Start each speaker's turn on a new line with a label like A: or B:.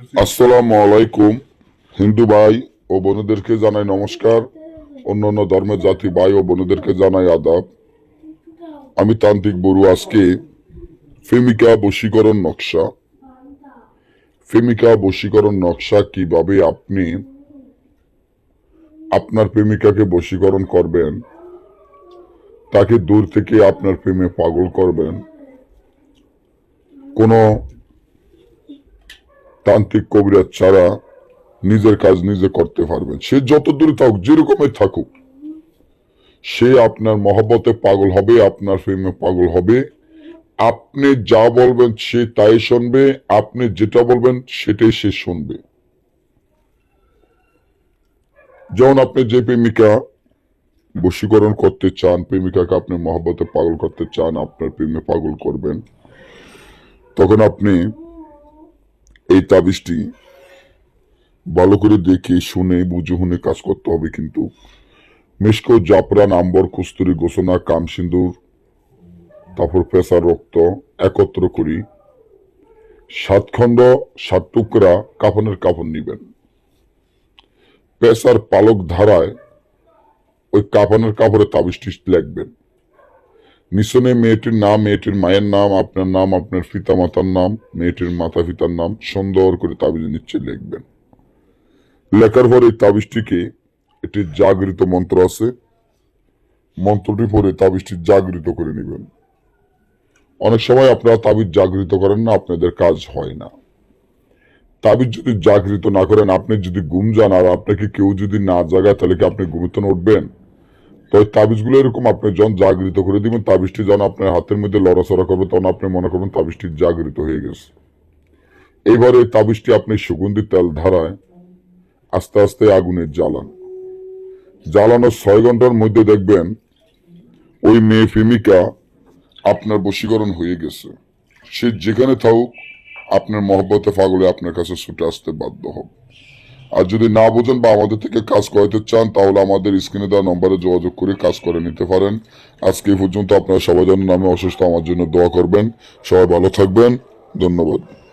A: আসসালামু আলাইকুম, হিন্দু ভাই ও বোনদেরকে জানাই নমস্কার, অন্যান্য ধর্মের জাতি ভাই ও বোনদেরকে জানাই আদাব। আমি তান্ত্রিক বড়ু, আজকে ফেমিকা বশীকরণ নকশা। প্রেমিকা বশীকরণ নকশা কীভাবে আপনি আপনার প্রেমিকাকে বশীকরণ করবেন, তাকে দূর থেকে আপনার প্রেমে পাগল করবেন, কোনো তান্ত্রিক কবিরাজ ছাড়া নিজের কাজ নিজে করতে পারবেন সে যত দূরে থাকুক, যেরকমই থাকুক, সে আপনার মহব্বতে পাগল হবে, আপনার প্রেমে পাগল হবে। আপনি যা বলবেন সে তাই শুনবে, আপনি যেটা বলবেন সেটাই সে শুনবে। যেমন আপনি যে প্রেমিকা বশীকরণ করতে চান, প্রেমিকাকে আপনি মহব্বতে পাগল করতে চান, আপনার প্রেমে পাগল করবেন, তখন আপনি এই তাবিজটি ভালো করে দেখে, শুনে, বুঝে, শুনে কাজ করতে হবে কিন্তু। মিষ্ক জাফরান আম্বর কস্তুরি গোসনা কাম সিন্দুর, তারপর পেশার রক্ত একত্র করি। সাত খণ্ড, সাত টুকরা কাফনের কাফন নিবেন। পেশার পালক ধারায় ওই কাফনের কাপড়ে তাবিজটি লিখবেন। নিশনে মেয়েটির নাম, মেয়েটির মায়ের নাম, আপনার নাম, আপনার পিতা মাতার নাম, মেয়েটির মাতা পিতার নাম সুন্দর করে তাবিজ নিচ্ছে লিখবেন। লেখার পর তাবিজটিকে একটি জাগৃত মন্ত্র আছে। মন্ত্রটি পরে তাবিজটি জাগৃত করে নেবেন। অনেক সময় আপনারা তাবিজ জাগৃত করেন না, আপনাদের কাজ হয় না। তাবিজ যদি জাগৃত না করেন, আপনি যদি ঘুম যান আর আপনাকে কেউ যদি না জাগায়, তাহলে কি আপনি ঘুমিতে উঠবেন? তো ওই তাবিজগুলো এরকম আপনি যখন জাগৃত করে দিবেন, তাবিজটি যখন আপনার হাতের মধ্যে লড়াচড়া করবে, তখন আপনি মনে করবেন তাবিজটি জাগৃত হয়ে গেছে। এইবার এই তাবিজটি আপনি সুগন্ধি তেল ধারায় আস্তে আস্তে আগুনে জ্বালান। জ্বালানোর ছয় ঘণ্টার মধ্যে দেখবেন ওই মেয়ে প্রেমিকা আপনার বশীকরণ হয়ে গেছে। সে যেখানে থাকুক, আপনার মহব্বতে পাগলে আপনার কাছে ছুটে আসতে বাধ্য হবে। আর যদি না বোঝেন বা আমাদের থেকে কাজ করাতে চান, তাহলে আমাদের স্ক্রিনে দেওয়া নম্বরে যোগাযোগ করে কাজ করে নিতে পারেন। আজকে পর্যন্ত আপনারা সবাই যেন নামে অসুস্থ, আমার জন্য দোয়া করবেন। সবাই ভালো থাকবেন। ধন্যবাদ।